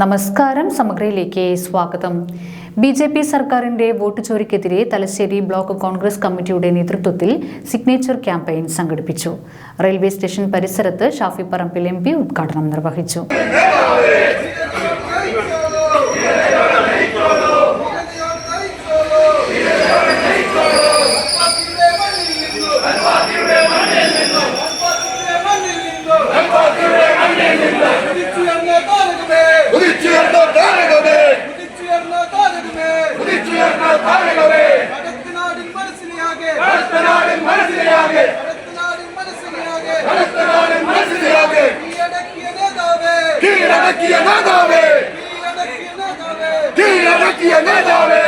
നമസ്കാരം സമഗ്രയിലേക്ക് സ്വാഗതം. ബി ജെ പി സർക്കാരിന്റെ വോട്ട് ചോരിക്കെതിരെ തലശ്ശേരി ബ്ലോക്ക് കോൺഗ്രസ് കമ്മിറ്റിയുടെ നേതൃത്വത്തിൽ സിഗ്നേച്ചർ ക്യാമ്പയിൻ സംഘടിപ്പിച്ചു. റെയിൽവേ സ്റ്റേഷൻ പരിസരത്ത് ഷാഫി പറമ്പിൽ എം ഉദ്ഘാടനം നിർവഹിച്ചു. കീഴടക്കിയ നേതാവേ. കീഴടക്കിയ നേതാവേ.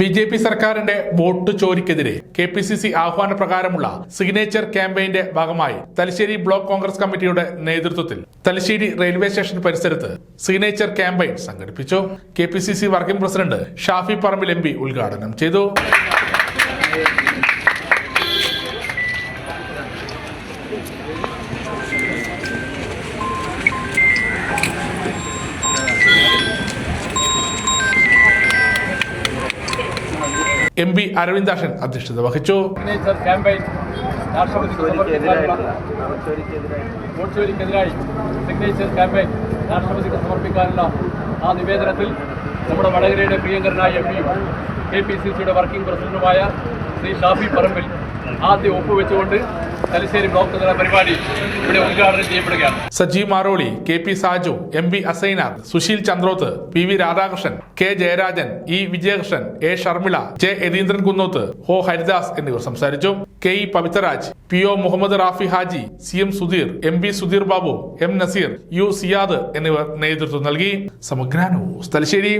ബി ജെ പി സർക്കാരിന്റെ വോട്ട് ചോരിക്കെതിരെ കെ പി സി സി ആഹ്വാന പ്രകാരമുള്ള സിഗ്നേച്ചർ ക്യാമ്പയിന്റെ ഭാഗമായി തലശ്ശേരി ബ്ലോക്ക് കോൺഗ്രസ് കമ്മിറ്റിയുടെ നേതൃത്വത്തിൽ തലശ്ശേരി റെയിൽവേ സ്റ്റേഷൻ പരിസരത്ത് സിഗ്നേച്ചർ ക്യാമ്പയിൻ സംഘടിപ്പിച്ചു. K P C C working president Shafi Parambil M P ഉദ്ഘാടനം ചെയ്തു. എം പി അരവിന്ദാക്ഷൻ അധ്യക്ഷത വഹിച്ചു. ക്യാമ്പയിൻ ആ നിവേദനത്തിൽ നമ്മുടെ വടകരയുടെ പ്രിയങ്കരനായ എം പിയും കെ പി സി സിയുടെ വർക്കിംഗ് പ്രസിഡന്റുമായ ശ്രീ ഷാഫി പറമ്പിൽ ആദ്യം ഒപ്പുവെച്ചുകൊണ്ട് തലശ്ശേരി ബ്ലോക്ക് തല പരിപാടി ഇവിടെ ഉദ്ഘാടനം ചെയ്യപ്പെടുകയാണ്. Sajeev Maroli K P Saju M P Assainar Susheel Chandroth P V Radhakrishnan K Jayarajan E Vijayakrishnan A Sharmila J Yatheendran Kunnoth ഹോ ഹരിദാസ് എന്നിവർ സംസാരിച്ചു. K E Pavithraraj P O Muhammad Rafi Haji C M Sudheer M P Sudheer Babu M Naseer U Siyad എന്നിവർ നേതൃത്വം നൽകി. സമഗ്രാനോ തലശ്ശേരി.